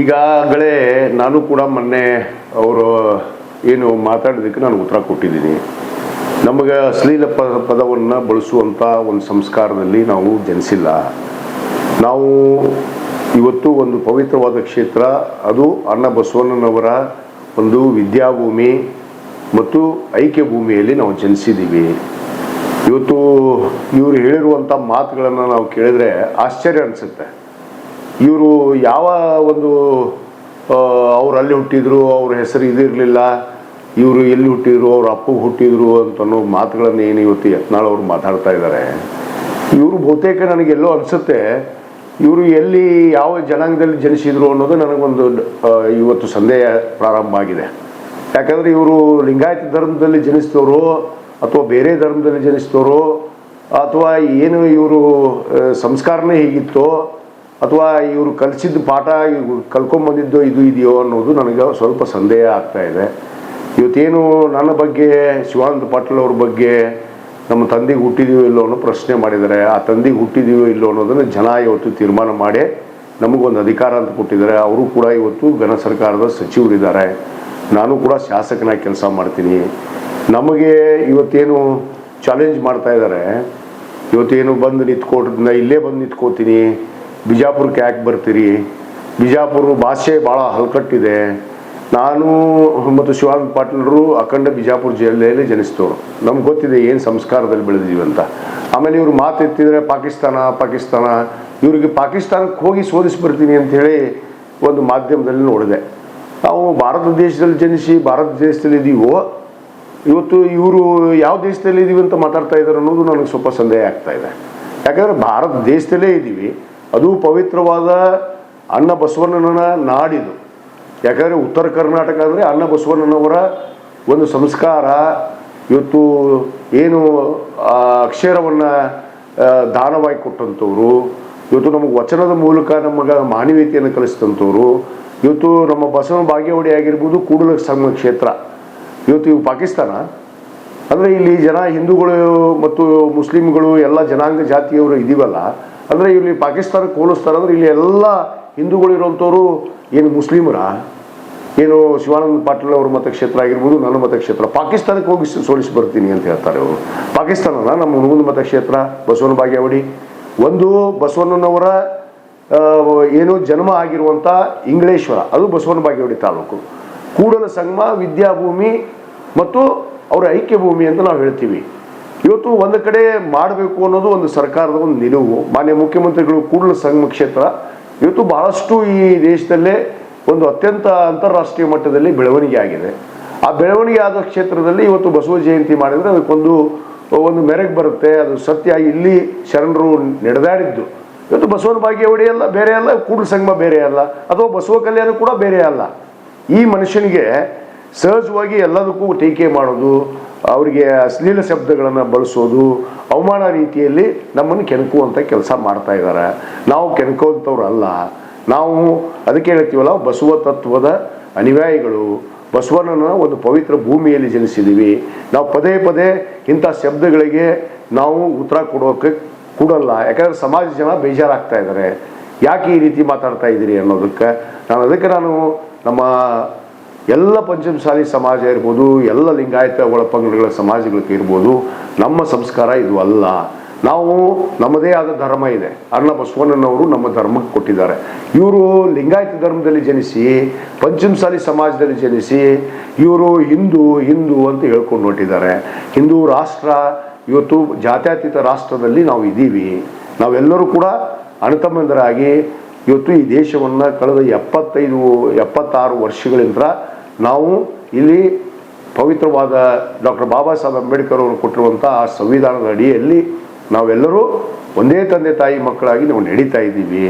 ಈಗಾಗಲೇ ನಾನು ಕೂಡ ಮೊನ್ನೆ ಅವರು ಏನು ಮಾತಾಡೋದಕ್ಕೆ ನಾನು ಉತ್ತರ ಕೊಟ್ಟಿದ್ದೀನಿ. ನಮಗೆ ಅಶ್ಲೀಲ ಪದ ಪದವನ್ನು ಬಳಸುವಂಥ ಒಂದು ಸಂಸ್ಕಾರದಲ್ಲಿ ನಾವು ಜನಿಸಿಲ್ಲ. ನಾವು ಇವತ್ತು ಒಂದು ಪವಿತ್ರವಾದ ಕ್ಷೇತ್ರ, ಅದು ಅಣ್ಣ ಬಸವಣ್ಣನವರ ಒಂದು ವಿದ್ಯಾಭೂಮಿ ಮತ್ತು ಐಕ್ಯ ಭೂಮಿಯಲ್ಲಿ ನಾವು ಜನಿಸಿದ್ದೀವಿ. ಇವತ್ತು ಇವರು ಹೇಳಿರುವಂಥ ಮಾತುಗಳನ್ನು ನಾವು ಕೇಳಿದ್ರೆ ಆಶ್ಚರ್ಯ ಅನಿಸುತ್ತೆ. ಇವರು ಯಾವ ಒಂದು ಅವ್ರು ಅಲ್ಲಿ ಹುಟ್ಟಿದ್ರು, ಅವ್ರ ಹೆಸರು ಇದಿರಲಿಲ್ಲ ಇವರು ಎಲ್ಲಿ ಹುಟ್ಟಿದ್ರು, ಅವ್ರ ಅಪ್ಪಗೆ ಹುಟ್ಟಿದ್ರು ಅಂತ ಅನ್ನೋ ಮಾತುಗಳನ್ನು ಏನು ಇವತ್ತು ಯತ್ನಾಳ್ ಅವರು ಮಾತಾಡ್ತಾ ಇದ್ದಾರೆ ಇವರು ಬಹುತೇಕ ನನಗೆಲ್ಲೋ ಅನಿಸುತ್ತೆ, ಇವರು ಎಲ್ಲಿ ಯಾವ ಜನಾಂಗದಲ್ಲಿ ಜನಿಸಿದ್ರು ಅನ್ನೋದು ನನಗೊಂದು ಇವತ್ತು ಸಂದೇಹ ಪ್ರಾರಂಭ ಆಗಿದೆ. ಯಾಕಂದರೆ ಇವರು ಲಿಂಗಾಯತ ಧರ್ಮದಲ್ಲಿ ಜನಿಸಿದವರು ಅಥವಾ ಬೇರೆ ಧರ್ಮದಲ್ಲಿ ಜನಿಸಿದವರು ಅಥವಾ ಏನು ಇವರು ಸಂಸ್ಕಾರನೇ ಹೀಗಿತ್ತೋ ಅಥವಾ ಇವರು ಕಲಿಸಿದ ಪಾಠ ಇವ್ರು ಕಲ್ಕೊಂಬಂದಿದ್ದೋ ಇದು ಇದೆಯೋ ಅನ್ನೋದು ನನಗೆ ಸ್ವಲ್ಪ ಸಂದೇಹ ಆಗ್ತಾ ಇದೆ. ಇವತ್ತೇನು ನನ್ನ ಬಗ್ಗೆ, ಶಿವಾನಂದ ಪಾಟೀಲ್ ಅವ್ರ ಬಗ್ಗೆ ನಮ್ಮ ತಂದೆಗೆ ಹುಟ್ಟಿದೀವೋ ಇಲ್ಲೋ ಅನ್ನೋ ಪ್ರಶ್ನೆ ಮಾಡಿದ್ದಾರೆ. ಆ ತಂದೆಗೆ ಹುಟ್ಟಿದೀವೋ ಇಲ್ಲೋ ಅನ್ನೋದನ್ನು ಜನ ಇವತ್ತು ತೀರ್ಮಾನ ಮಾಡಿ ನಮಗೊಂದು ಅಧಿಕಾರ ಅಂತ ಕೊಟ್ಟಿದ್ದಾರೆ. ಅವರು ಕೂಡ ಇವತ್ತು ಘನ ಸರ್ಕಾರದ ಸಚಿವರಿದ್ದಾರೆ. ನಾನು ಕೂಡ ಶಾಸಕನಾಗಿ ಕೆಲಸ ಮಾಡ್ತೀನಿ. ನಮಗೆ ಇವತ್ತೇನು ಚಾಲೆಂಜ್ ಮಾಡ್ತಾ ಇದ್ದಾರೆ. ಇವತ್ತೇನು ಬಂದು ನಿಂತ್ಕೊಟ್ರಿಂದ ಇಲ್ಲೇ ಬಂದು ನಿಂತ್ಕೋತೀನಿ. ಬಿಜಾಪುರಕ್ಕೆ ಯಾಕೆ ಬರ್ತೀರಿ? ಬಿಜಾಪುರ ಭಾಷೆ ಭಾಳ ಹಲ್ಕಟ್ಟಿದೆ. ನಾನು ಮತ್ತು ಶಿವಾನಂದ ಪಾಟೀಲರು ಅಖಂಡ ಬಿಜಾಪುರ ಜಿಲ್ಲೆಯಲ್ಲಿ ಜನಿಸ್ತವ್ರು ನಮ್ಗೆ ಗೊತ್ತಿದೆ ಏನು ಸಂಸ್ಕಾರದಲ್ಲಿ ಬೆಳೆದಿದ್ದೀವಿ ಅಂತ. ಆಮೇಲೆ ಇವರು ಮಾತು ಎತ್ತಿದ್ರೆ ಪಾಕಿಸ್ತಾನ ಪಾಕಿಸ್ತಾನ. ಇವರಿಗೆ ಪಾಕಿಸ್ತಾನಕ್ಕೆ ಹೋಗಿ ಸೋಲಿಸಿ ಬರ್ತೀನಿ ಅಂಥೇಳಿ ಒಂದು ಮಾಧ್ಯಮದಲ್ಲಿ ನೋಡಿದೆ. ನಾವು ಭಾರತ ದೇಶದಲ್ಲಿ ಜನಿಸಿ ಭಾರತ ದೇಶದಲ್ಲಿ ಇದ್ದೀವೋ ಇವತ್ತು ಇವರು ಯಾವ ದೇಶದಲ್ಲಿ ಇದ್ದೀವಿ ಅಂತ ಮಾತಾಡ್ತಾ ಇದ್ದಾರೆ ಅನ್ನೋದು ನನಗೆ ಸ್ವಲ್ಪ ಸಂದೇಹ ಆಗ್ತಾ ಇದೆ. ಯಾಕಂದರೆ ಭಾರತ ದೇಶದಲ್ಲೇ ಇದ್ದೀವಿ ಅದು ಪವಿತ್ರವಾದ ಅಣ್ಣ ಬಸವಣ್ಣನ ನಾಡಿದು. ಯಾಕಂದರೆ ಉತ್ತರ ಕರ್ನಾಟಕ ಅಂದರೆ ಅಣ್ಣ ಬಸವಣ್ಣನವರ ಒಂದು ಸಂಸ್ಕಾರ. ಇವತ್ತು ಏನು ಅಕ್ಷರವನ್ನು ದಾನವಾಗಿ ಕೊಟ್ಟಂಥವ್ರು ಇವತ್ತು ನಮಗೆ ವಚನದ ಮೂಲಕ ನಮಗೆ ಮಾನವೀಯತೆಯನ್ನು ಕಲಿಸಿದಂಥವ್ರು ಇವತ್ತು ನಮ್ಮ ಬಸವ ಬಾಗೇವಾಡಿ ಆಗಿರ್ಬೋದು ಕೂಡಲ ಸಂಘ ಕ್ಷೇತ್ರ. ಇವತ್ತು ಇವು ಪಾಕಿಸ್ತಾನ. ಅಂದರೆ ಇಲ್ಲಿ ಜನ ಹಿಂದೂಗಳು ಮತ್ತು ಮುಸ್ಲಿಮ್ಗಳು ಎಲ್ಲ ಜನಾಂಗ ಜಾತಿಯವರು ಇದೀವಲ್ಲ, ಅಂದರೆ ಇಲ್ಲಿ ಪಾಕಿಸ್ತಾನಕ್ಕೆ ಹೋಲಿಸ್ತಾರೆ, ಅಂದರೆ ಇಲ್ಲಿ ಎಲ್ಲ ಹಿಂದೂಗಳು ಇರುವಂಥವ್ರು ಏನು ಮುಸ್ಲಿಮರ? ಏನು ಶಿವಾನಂದ ಪಾಟೀಲ್ ಅವ್ರ ಮತಕ್ಷೇತ್ರ ಆಗಿರ್ಬೋದು, ನನ್ನ ಮತಕ್ಷೇತ್ರ. ಪಾಕಿಸ್ತಾನಕ್ಕೆ ಹೋಗಿ ಸೋಲಿಸಿ ಬರ್ತೀನಿ ಅಂತ ಹೇಳ್ತಾರೆ ಅವರು. ಪಾಕಿಸ್ತಾನನ ನಮ್ಮ ಹುಣಗುಂದ ಮತಕ್ಷೇತ್ರ, ಬಸವನ ಬಾಗೇವಾಡಿ. ಒಂದು ಬಸವಣ್ಣನವರ ಏನು ಜನ್ಮ ಆಗಿರುವಂಥ ಇಂಗ್ಲೇಶ್ವರ, ಅದು ಬಸವನ ಬಾಗೇವಾಡಿ ತಾಲೂಕು. ಕೂಡಲ ಸಂಗಮ, ವಿದ್ಯಾಭೂಮಿ ಮತ್ತು ಅವರ ಐಕ್ಯ ಭೂಮಿ ಅಂತ ನಾವು ಹೇಳ್ತೀವಿ. ಇವತ್ತು ಒಂದು ಕಡೆ ಮಾಡಬೇಕು ಅನ್ನೋದು ಒಂದು ಸರ್ಕಾರದ ಒಂದು ನಿಲುವು. ಮಾನ್ಯ ಮುಖ್ಯಮಂತ್ರಿಗಳು ಕೂಡಲ ಸಂಗಮ ಕ್ಷೇತ್ರ ಇವತ್ತು ಬಹಳಷ್ಟು ಈ ದೇಶದಲ್ಲೇ ಒಂದು ಅತ್ಯಂತ ಅಂತಾರಾಷ್ಟ್ರೀಯ ಮಟ್ಟದಲ್ಲಿ ಬೆಳವಣಿಗೆ ಆಗಿದೆ. ಆ ಬೆಳವಣಿಗೆ ಆದ ಕ್ಷೇತ್ರದಲ್ಲಿ ಇವತ್ತು ಬಸವ ಜಯಂತಿ ಮಾಡಿದರೆ ಅದಕ್ಕೊಂದು ಒಂದು ಮೆರೆಗೆ ಬರುತ್ತೆ. ಅದು ಸತ್ಯ. ಇಲ್ಲಿ ಶರಣರು ನಡೆದಾಡಿದ್ದು. ಇವತ್ತು ಬಸವನ ಬಾಗೇವಾಡಿ ಅಲ್ಲ ಬೇರೆ ಅಲ್ಲ. ಕೂಡಲ ಸಂಗಮ ಬೇರೆ ಅಲ್ಲ. ಅಥವಾ ಬಸವ ಕಲ್ಯಾಣ ಕೂಡ ಬೇರೆ ಅಲ್ಲ. ಈ ಮನುಷ್ಯನಿಗೆ ಸಹಜವಾಗಿ ಎಲ್ಲದಕ್ಕೂ ಟೀಕೆ ಮಾಡೋದು, ಅವರಿಗೆ ಅಶ್ಲೀಲ ಶಬ್ದಗಳನ್ನು ಬಳಸೋದು, ಅವಮಾನ ರೀತಿಯಲ್ಲಿ ನಮ್ಮನ್ನು ಕೆಣಕುವಂಥ ಕೆಲಸ ಮಾಡ್ತಾ ಇದ್ದಾರೆ. ನಾವು ಕೆಣಕುವಂಥವ್ರು ಅಲ್ಲ ನಾವು ಅದಕ್ಕೆ ಹೇಳ್ತೀವಲ್ಲ ಬಸವ ತತ್ವದ ಅನುಯಾಯಿಗಳು. ಬಸವಣ್ಣನ ಒಂದು ಪವಿತ್ರ ಭೂಮಿಯಲ್ಲಿ ಜನಿಸಿದ್ದೀವಿ ನಾವು ಪದೇ ಪದೇ ಇಂಥ ಶಬ್ದಗಳಿಗೆ ನಾವು ಉತ್ತರ ಕೊಡೋಕೆ ಕೊಡಲ್ಲ. ಯಾಕಂದ್ರೆ ಸಮಾಜ ಜನ ಬೇಜಾರಾಗ್ತಾ ಇದ್ದಾರೆ. ಯಾಕೆ ಈ ರೀತಿ ಮಾತಾಡ್ತಾ ಇದ್ದೀರಿ ಅನ್ನೋದಕ್ಕೆ ನಾನು, ಅದಕ್ಕೆ ನಾನು ನಮ್ಮ ಎಲ್ಲ ಪಂಚಮಸಾಲಿ ಸಮಾಜ ಇರ್ಬೋದು, ಎಲ್ಲ ಲಿಂಗಾಯತ ಒಳಪಂಗಡಗಳ ಸಮಾಜಗಳಿಗೆ ಇರ್ಬೋದು, ನಮ್ಮ ಸಂಸ್ಕಾರ ಇದು ಅಲ್ಲ. ನಾವು ನಮ್ಮದೇ ಆದ ಧರ್ಮ ಇದೆ. ಅಣ್ಣ ಬಸವಣ್ಣನವರು ನಮ್ಮ ಧರ್ಮಕ್ಕೆ ಕೊಟ್ಟಿದ್ದಾರೆ. ಇವರು ಲಿಂಗಾಯತ ಧರ್ಮದಲ್ಲಿ ಜನಿಸಿ, ಪಂಚಮಸಾಲಿ ಸಮಾಜದಲ್ಲಿ ಜನಿಸಿ, ಇವರು ಹಿಂದೂ ಹಿಂದೂ ಅಂತ ಹೇಳ್ಕೊಂಡು ಹೊಟ್ಟಿದ್ದಾರೆ ಹಿಂದೂ ರಾಷ್ಟ್ರ, ಇವತ್ತು ಜಾತ್ಯತೀತ ರಾಷ್ಟ್ರದಲ್ಲಿ ನಾವು ಇದ್ದೀವಿ. ನಾವೆಲ್ಲರೂ ಕೂಡ ಅಣ್ಣತಮ್ಮಂದರಾಗಿ ಇವತ್ತು ಈ ದೇಶವನ್ನು ಕಳೆದ ಎಪ್ಪತ್ತೈದು, ಎಪ್ಪತ್ತಾರು ವರ್ಷಗಳಿಂದ ನಾವು ಇಲ್ಲಿ ಪವಿತ್ರವಾದ ಡಾಕ್ಟರ್ ಬಾಬಾ ಸಾಹೇಬ್ ಅಂಬೇಡ್ಕರ್ ಅವರು ಕೊಟ್ಟಿರುವಂಥ ಆ ಸಂವಿಧಾನದ ಅಡಿಯಲ್ಲಿ ನಾವೆಲ್ಲರೂ ಒಂದೇ ತಂದೆ ತಾಯಿ ಮಕ್ಕಳಾಗಿ ನಾವು ನಡೀತಾ ಇದ್ದೀವಿ.